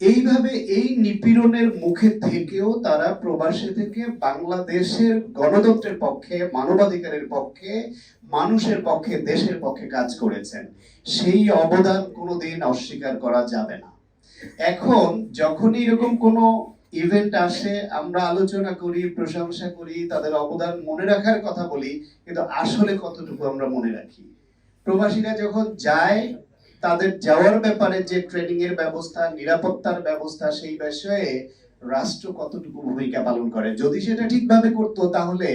এইভাবে এই নিপীড়নের মুখে থেকেও তারা প্রবাসী থেকে বাংলাদেশের গণতন্ত্রের পক্ষে, মানবাধিকারের পক্ষে, মানুষের পক্ষে, দেশের পক্ষে কাজ করেছেন। সেই অবদান কোনোদিন অস্বীকার করা যাবে না। এখন যখনই এরকম কোনো ইভেন্ট আসে, আমরা আলোচনা করি, প্রশংসা করি, তাদের অবদান মনে রাখার কথা বলি, কিন্তু আসলে কতটুকু আমরা মনে রাখি? প্রবাসীরা যখন যায় তাদের যাওয়ার ব্যাপারে যে ট্রেনিং এর ব্যবস্থা, নিরাপত্তার ব্যবস্থা, সেই বিষয়ে রাষ্ট্র কতটুকু ভূমিকা পালন করে? যদি সেটা ঠিকভাবে করত, তাহলে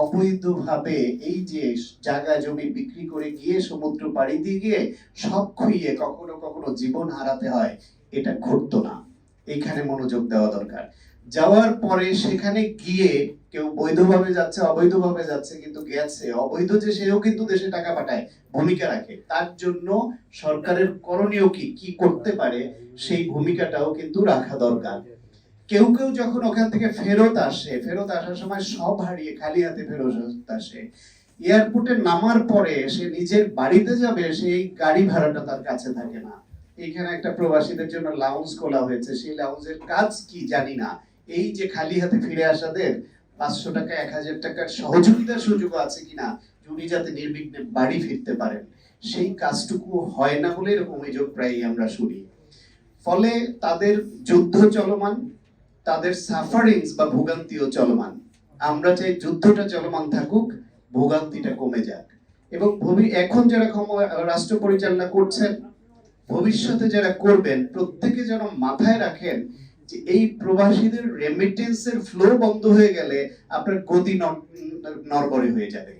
অবৈধভাবে এই যে জায়গা জমি বিক্রি করে গিয়ে সমুদ্র পাড়ি দিয়ে গিয়ে সব খুইয়ে কখনো কখনো জীবন হারাতে হয়, এটা ঘটতো না। এখানে মনোযোগ দেওয়া দরকার। যাওয়ার পরে সেখানে গিয়ে কেউ বৈধভাবে যাচ্ছে, অবৈধভাবে যাচ্ছে, কিন্তু গেছে। অবৈধ যে সেও কিন্তু দেশে টাকা পাঠায়, ভূমিকা রাখে। তার জন্য সরকারের করণীয় কি কি করতে পারে, সেই ভূমিকাটাও কিন্তু রাখা দরকার। কেউ কেউ যখন ওখান থেকে ফেরত আসে, ফেরত আসার সময় সব হারিয়ে খালি হাতে ফেরত আসে। এয়ারপোর্টে নামার পরে সে নিজের বাড়িতে যাবে, সেই গাড়ি ভাড়াটা তার কাছে থাকে না। এখানে একটা প্রবাসীদের জন্য লাউঞ্জ খোলা হয়েছে। সেই লাউঞ্জের কাজ কি জানি না। এই যে খালি হাতে ফিরে আসাদের পাঁচশো টাকা, এক হাজার টাকার সহযোগিতার সুযোগ আছে কিনা উনি যাতে নির্বিঘ্নে বাড়ি ফিরতে পারেন, সেই কাজটুকু হয় না বলে এরকম অভিযোগ প্রায়ই আমরা শুনি। ফলে তাদের যুদ্ধ চলমান, তাদের সাফারিংস বা ভোগান্তিও চলমান। আমরা চাই যুদ্ধটা চলমান থাকুক, ভোগান্তিটা কমে যাক। এবং ভবি এখন যারা ক্ষম- রাষ্ট্র পরিচালনা করছেন ভবিষ্যতে যারা করবেন, প্রত্যেকে যেন মাথায় রাখেন যে এই প্রবাসীদের রেমিটেন্সের ফ্লো বন্ধ হয়ে গেলে আপনার গতি ন- নড়বড়ে হয়ে যাবে।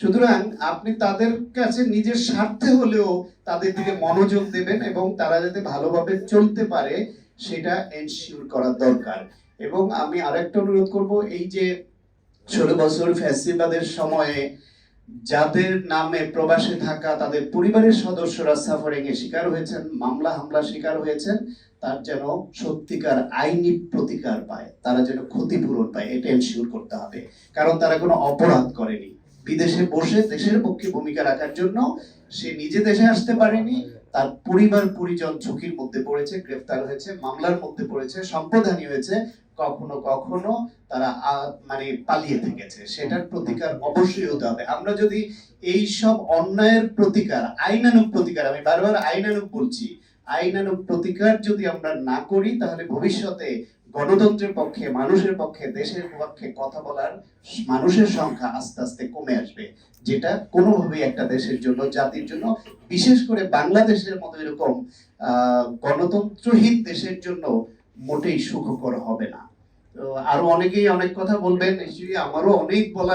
সুতরাং আপনি তাদের কাছে নিজের স্বার্থে হলেও তাদের দিকে মনোযোগ দেবেন এবং তারা যাতে ভালোভাবে চলতে পারে, সেটা এনশিওর করা দরকার। এবং আমি আরেকটা অনুরোধ করব, এই যে ষোলো বছর ফ্যাসিবাদের সময়ে যাদের নামে প্রবাসে থাকা তাদের পরিবারের সদস্যরা সাফারিং এ শিকার হয়েছেন, মামলা হামলা শিকার হয়েছেন, তার যেন সত্যিকার আইনি প্রতিকার পায়, তারা যেন ক্ষতিপূরণ পায়, এটা এনশিওর করতে হবে। কারণ তারা কোনো অপরাধ করেনি। বিদেশে বসে দেশের পক্ষে ভূমিকা রাখার জন্য সে নিজে দেশে আসতে পারেনি, তার পরিবার পরিজন ঝুঁকির মধ্যে পড়েছে, গ্রেফতার হয়েছে, মামলার মধ্যে পড়েছে সম্প্রদানি হয়েছে কখনো কখনো তারা মানে পালিয়ে থেকেছে। সেটার প্রতিকার অবশ্যই হতে হবে। আমরা যদি এই সব অন্যায়ের প্রতিকার আইনানুক প্রতিকার আমি বারবার আইনানুক বলছি আইনানুক প্রতিকার যদি আমরা না করি তাহলে ভবিষ্যতে গণতন্ত্রের পক্ষে মানুষের পক্ষে দেশের পক্ষে কথা বলার মানুষের সংখ্যা আস্তে আস্তে কমে আসবে। যেটা কোনোভাবেই একটা দেশের জন্য জাতির জন্য বিশেষ করে বাংলাদেশের মতো এরকম আহ, গণতন্ত্রহীন দেশের জন্য মোটেই সুখকর হবে না। তো আরও অনেকেই অনেক কথা বলবেন আমারও অনেক বলার